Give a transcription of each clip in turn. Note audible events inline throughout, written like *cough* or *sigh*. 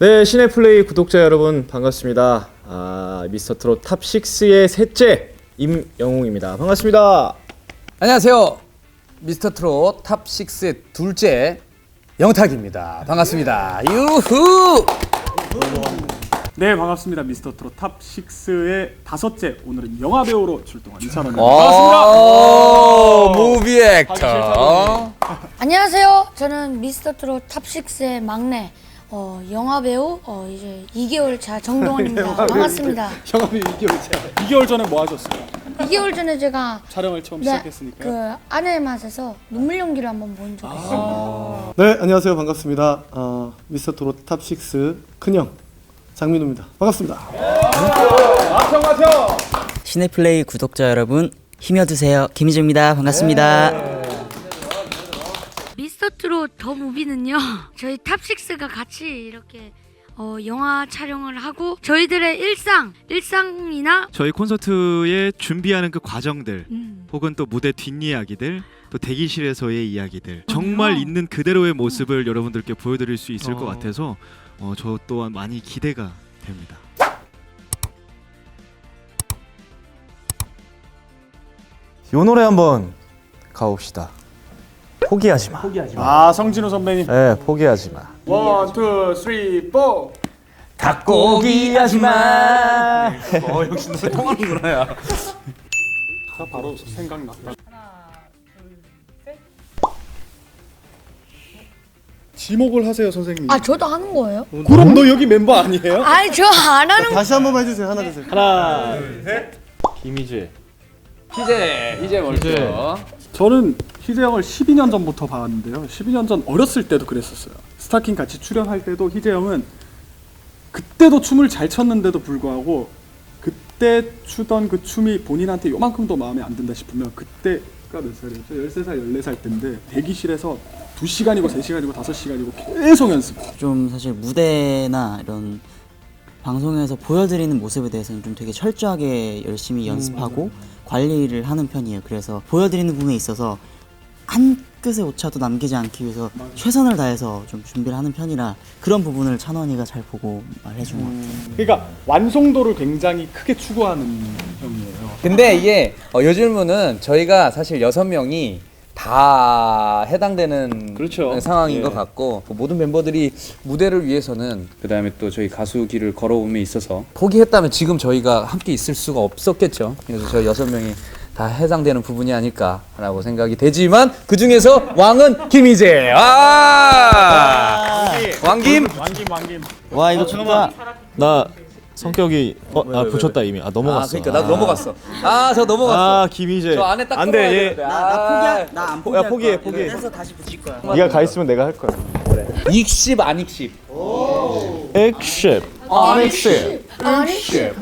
네, 시네플레이 구독자 여러분 반갑습니다. 아, 미스터 트롯 탑 6의 셋째 임영웅입니다. 반갑습니다. 안녕하세요. 미스터 트롯 탑 6의 둘째 영탁입니다. 반갑습니다. 유후! 네 반갑습니다 미스터 트롯 탑 6의 다섯째 오늘은 영화 배우로 출동한 이찬원입니다 오, 반갑습니다 무비 액터. 안녕하세요. 저는 미스터 트롯 탑6의 막내 어, 영화 배우 어, 이제 2개월 차 정동원입니다. *laughs* 반갑습니다. 영화배우 2개월 차 2개월 전에 뭐 하셨어요? 2개월 전에 제가 촬영을 처음 네, 시작했으니까 그 아내의 맛에서 눈물 연기를 한번 본 적이 있어요. 네, 안녕하세요. 반갑습니다. 어, 미스터 트롯 탑6 큰형 장민호입니다. 반갑습니다. 시네플레이 구독자 여러분 힘여 드세요. 김희주입니다. 반갑습니다. 트롯 더 무비는요. *laughs* 저희 탑6가 같이 이렇게 어, 영화 촬영을 하고 저희들의 일상, 일상이나 저희 콘서트에 준비하는 그 과정들 음, 혹은 또 무대 뒷이야기들 또 대기실에서의 이야기들 정말 있는 그대로의 모습을 여러분들께 보여드릴 수 있을 것 같아서 어, 저 또한 많이 기대가 됩니다. 요 노래 한번 가봅시다. 포기하지 마. 아 성진호 선배님 네, 포기하지 마. 원, 투, 쓰리, 포 포기하지 마. 자, 바로 생각났다 지목을 하세요 선생님 아 저도 하는 거예요? 그럼 너 여기 member 아니에요? 아니 저 안 하는 다시 한 번만 해주세요. 하나, 둘, 셋. 김희재. 희재, 희재 멀죠. 저는 희재형을 12년 전부터 봤는데요 12년 전 어렸을 때도 그랬었어요 스타킹 같이 출연할 때도 희재형은 그때도 춤을 잘 췄는데도 불구하고 그때 추던 그 춤이 본인한테 요만큼도 마음에 안 든다 싶으면 그때가 몇 살이었죠? 13살, 14살 때인데 대기실에서 2시간이고 3시간이고 5시간이고 계속 연습 좀 사실 무대나 이런 방송에서 보여드리는 모습에 대해서는 좀 되게 철저하게 열심히 연습하고 관리를 하는 편이에요. 그래서 보여드리는 부분에 있어서 한 끗의 오차도 남기지 않기 위해서 최선을 다해서 좀 준비를 하는 편이라 그런 부분을 찬원이가 잘 보고 말해준 것 같아요. 그러니까 완성도를 굉장히 크게 추구하는 형이에요 근데 이게 어, 요즘은 저희가 사실 여섯 명이 다 해당되는 그렇죠. 상황인 예. 것 같고 모든 멤버들이 무대를 위해서는 그다음에 또 저희 가수 길을 걸어옴에 있어서 포기했다면 지금 저희가 함께 있을 수가 없었겠죠. 그래서 저희 여섯 명이 다 해당되는 부분이 아닐까라고 생각이 되지만 그 중에서 왕은 김희재. 아 왕김. 왕김 왕김 와, 이거 춥다. 나 성격이 어, 아 붙였다 이미. 아아 넘어갔어. 그러니까 나도 넘어갔어. 아 저 넘어갔어. 아, 김희재. 저 안에 딱 안 들어가야 돼. 얘 되는데. 아, 나안 포- 야, 포기해, 포기해. 그래서 다시 붙일 거야. 네가 가 있으면 내가 할 거야. 익십 안 익십. 액셉. 아니 액셉.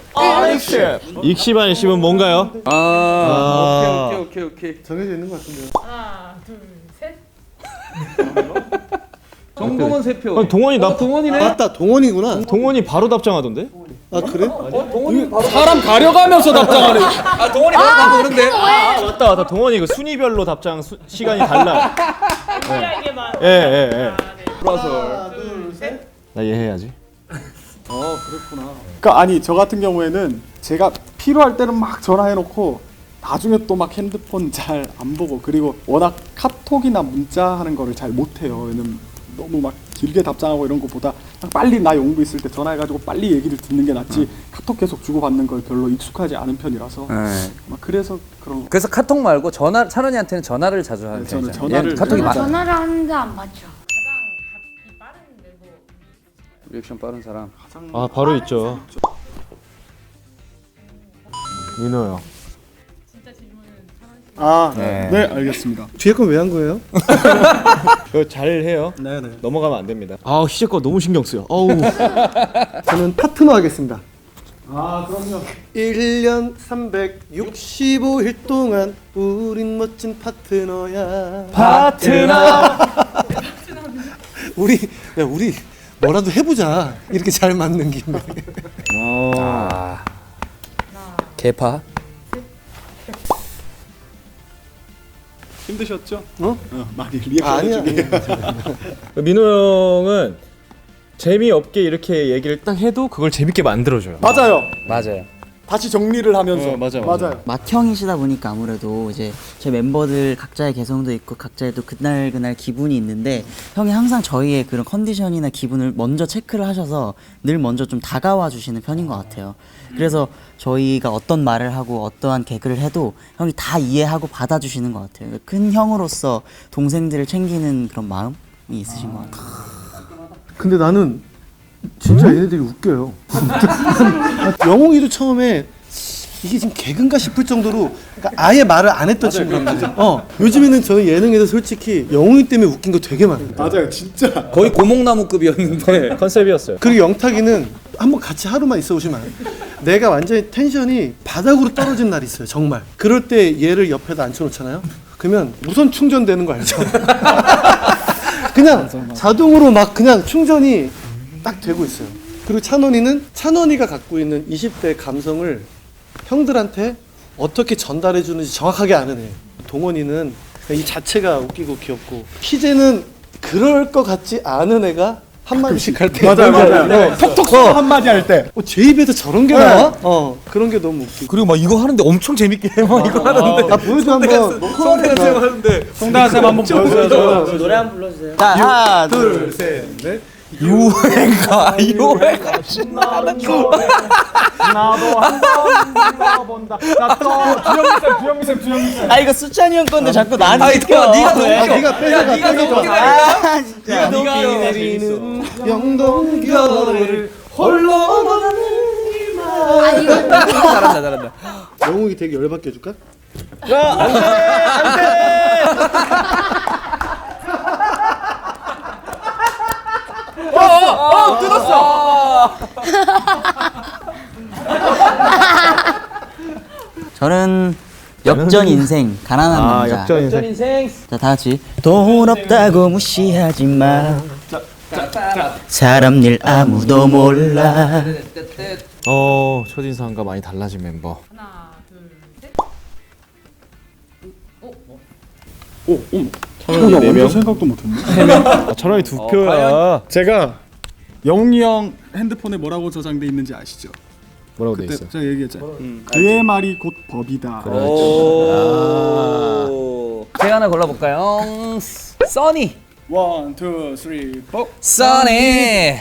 익십 안 익십은 뭔가요? 아, 아. 오케이 오케이 오케이 오케이. 정해져 있는 것 같은데요. 정동원 세 표. 아니, 동원이 나 동원이네. 맞다, 동원이구나. 동원이 바로 답장하던데? 아, 그래? 사람 가려가면서 답장하네 아 동원이 바로 다 보는데. 아, 맞다 맞다 동원이 그 순위별로 답장 수, 시간이 달라. *laughs* 예, 예, 예. 나 이해해야지. 어 그랬구나. 그러니까 아니 저 같은 경우에는 제가 필요할 때는 막 전화해놓고 나중에 또 막 핸드폰 잘 안 보고 그리고 워낙 카톡이나 문자 하는 거를 잘 못해요. 왜냐면 너무 막 길게 답장하고 이런 그냥 빨리 나 용부 있을 때 전화해가지고 빨리 얘기를 듣는 게 낫지 카톡 계속 주고받는 걸 별로 익숙하지 않은 편이라서 네. 막 그래서 그런 거. 그래서 카톡 말고 전화 찬원이한테는 전화를 자주 하는 네, 저는 편이잖아요. 전화를 얘는 카톡이 저는 많아. 전화를 하는데 안 받죠. 리액션 빠른 사람. 아 바로 있죠. 민호 형. 아, 네. 알겠습니다. 뒤에 건 왜 한 거예요? *laughs* 그거 잘 해요. 네, 네. 넘어가면 안 됩니다. 아 희재 거 너무 신경 쓰여. 어우. *laughs* 저는 파트너 하겠습니다. 아, 그럼요. 1년 365일 동안 우린 멋진 파트너야. 파트너. *laughs* 우리, 야, 우리 뭐라도 해보자. 이렇게 잘 맞는 김에. 아. 개파. 힘드셨죠? 어? 어 많이 리액션 아니야. 해주게. *laughs* 민호 형은 재미없게 이렇게 얘기를 딱 해도 그걸 재밌게 만들어줘요. 맞아요. 맞아요. 다시 정리를 하면서 어, 맞아, 맞아. 맞아요. 맏형이시다 보니까 아무래도 이제 저희 멤버들 각자의 개성도 있고 각자의 또 그날 그날 기분이 있는데 형이 항상 저희의 그런 컨디션이나 기분을 먼저 체크를 하셔서 늘 먼저 좀 다가와 주시는 편인 것 같아요. 그래서 저희가 어떤 말을 하고 어떠한 개그를 해도 형이 다 이해하고 받아주시는 것 같아요. 큰 형으로서 동생들을 챙기는 그런 마음이 있으신 것 같아요. 근데 나는 진짜 얘네들이 웃겨요. *laughs* 영웅이도 처음에 이게 지금 개근가 싶을 정도로 그러니까 아예 말을 안 했던 친구란 말이야. 어. 요즘에는 저는 예능에서 솔직히 영웅이 때문에 웃긴 거 되게 많아요. 맞아요. 진짜. 거의 고목나무급이었는데 *laughs* 컨셉이었어요. 그리고 영탁이는 한번 같이 하루만 있어 보시면 알아요. 내가 완전히 텐션이 바닥으로 떨어진 날이 있어요. 정말. 그럴 때 얘를 옆에다 앉혀놓잖아요. 그러면 무선 충전되는 거 알죠? *laughs* 그냥 자동으로 막 그냥 충전이 딱 되고 있어요. 그리고 찬원이는 찬원이가 갖고 있는 20대 감성을 형들한테 어떻게 전달해 주는지 정확하게 아는 애. 동원이는 이 자체가 웃기고 귀엽고 희재는 그럴 것 같지 않은 애가 한마디씩 할 때 맞아요, 맞아요. 어, 톡톡 어. 한마디 할 때. 어, 제 입에서 저런 게 나와? 어 그런 게 너무 웃기고 그리고 막 이거 하는데 엄청 재밌게 해. 막 이거 하는데 아 보여줘 한번 성대한 쌤 하는데 송다한 쌤 한번 보여줘요. 노래 한번 불러주세요. 자, 하나, 둘, 둘셋넷 유행가 *laughs* 유행가 신나는 나도 한번 불러본다. 나또 주영미 쌤, 주영미 쌤, 주영미 쌤. 아 이거 수찬이 형 건데 자꾸 나한테 아니, 시켜. 네가 너무 왜? 아 네가 뺏어가 뺏어가 아 진짜. 내리는 영동교를 홀로 아 이거 잘한다 잘한다. 영웅이 되게 열받게 해줄까? 저는 역전 인생 가난한 아 남자. 역전 인생. 자, 다 같이 돈 없다고 무시하지 마. 사람 일 아무도 몰라. 어 첫인상과 많이 달라진 멤버. 오, 오. 천원이 나네 완전 명. 생각도 못했네. 아, 천원이 두 표야. 제가 영웅이 형 핸드폰에 뭐라고 저장돼 있는지 아시죠? 뭐라고 돼 그때 있어? 제가 얘기했잖아요. 그의 말이 곧 법이다. 오. 제가 하나 골라볼까요? 써니. 원, 투, 쓰리, 포. Sunny.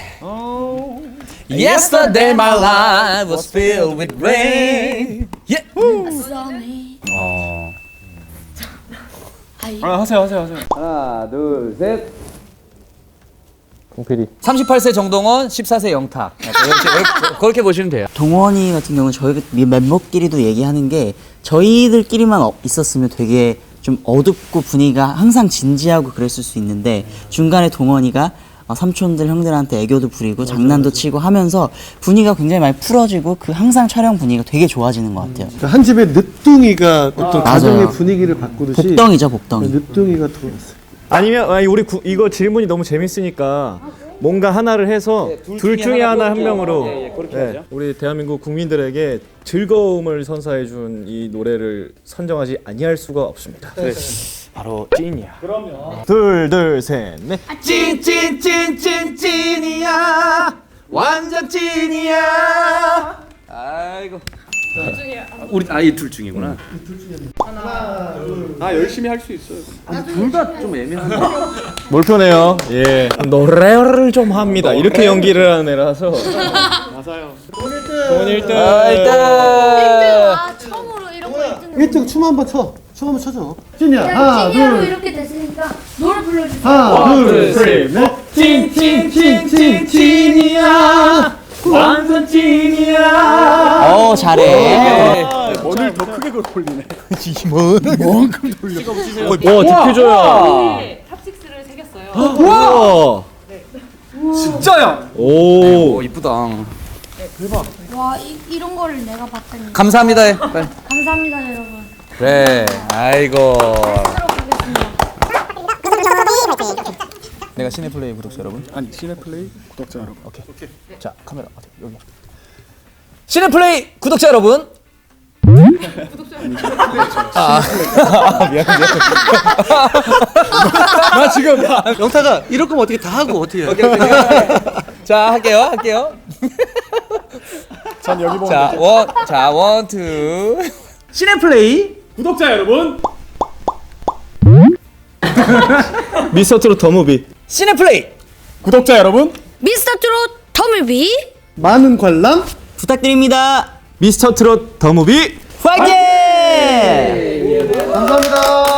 Yesterday my life was filled with rain. Yeah. 썸이 어. 아이 아, 하세요, 하세요, 하세요. 하나, 둘, 셋. 공필이. 38세 정동원, 14세 영탁. 이렇게, 그렇게 보시면 돼요. 동원이 같은 경우는 저희 멤버끼리도 얘기하는 게 저희들끼리만 어- 있었으면 되게 좀 어둡고 분위기가 항상 진지하고 그랬을 수 있는데 중간에 동원이가 어, 삼촌들 형들한테 애교도 부리고 장난도 치고 하면서 분위기가 굉장히 많이 풀어지고 그 항상 촬영 분위기가 되게 좋아지는 것 같아요. 그러니까 한 집에 늦둥이가 어떤 맞아요. 가정의 분위기를 바꾸듯이 복덩이죠, 복덩이. 늦둥이가 들어왔어요. 아니면 아니 우리 구, 이거 질문이 너무 재밌으니까 뭔가 하나를 해서 둘, 중에 하나 한 명으로 네, 우리 대한민국 국민들에게 즐거움을 선사해 준 이 노래를 선정하지 아니할 수가 없습니다. 바로 찐이야. 그럼요. 둘, 둘, 셋, 넷. 찐찐 찐 찐 찐이야. 완전 찐이야. 아이고. 우리 아이 둘 중이구나. 아, 열심히 할 수 있어요. 몰표네요. *laughs* 예. 노래를 좀 합니다. 이렇게 연기를 하는 애라서. 맞아요. 돈 1등. 아, 일단 아 처음으로 이런 거 1등 1등 춤 한번 춰. 춤 한번 춰줘. 찐이야. 하나, 찐이로 둘, 이렇게 됐으니까 노래 불러주세요 하나, 둘, 셋, 넷. 찐찐찐찐 잘해. 오늘 더 크게 돌리네. 와, 디퓨저야. 네, 탑6를 새겼어요. 우와. 진짜야. 오. 오 이쁘다. 와 이, 이런 거를 내가 봤다니 감사합니다. 해. 빨리. 감사합니다 여러분 그래. 아이고. 내가 시네플레이 구독자 여러분. 아니, 시네플레이 구독자 여러분. 오케이. 자 카메라 어디 여기. 시네플레이 구독자 여러분. 나 지금 영타가 이럴 거면 어떻게 다 하고 어떻게 해? 자 할게요 할게요. 전 여기 보면 자 원 자 원 투. 시네플레이 구독자 여러분. 미스터 트롯 더 무비. 시네플레이. 구독자 여러분. 미스터 트롯 더뮤비. 많은 관람 부탁드립니다. 미스터 트롯 더무비 화이팅! 예, 예, 예. 감사합니다.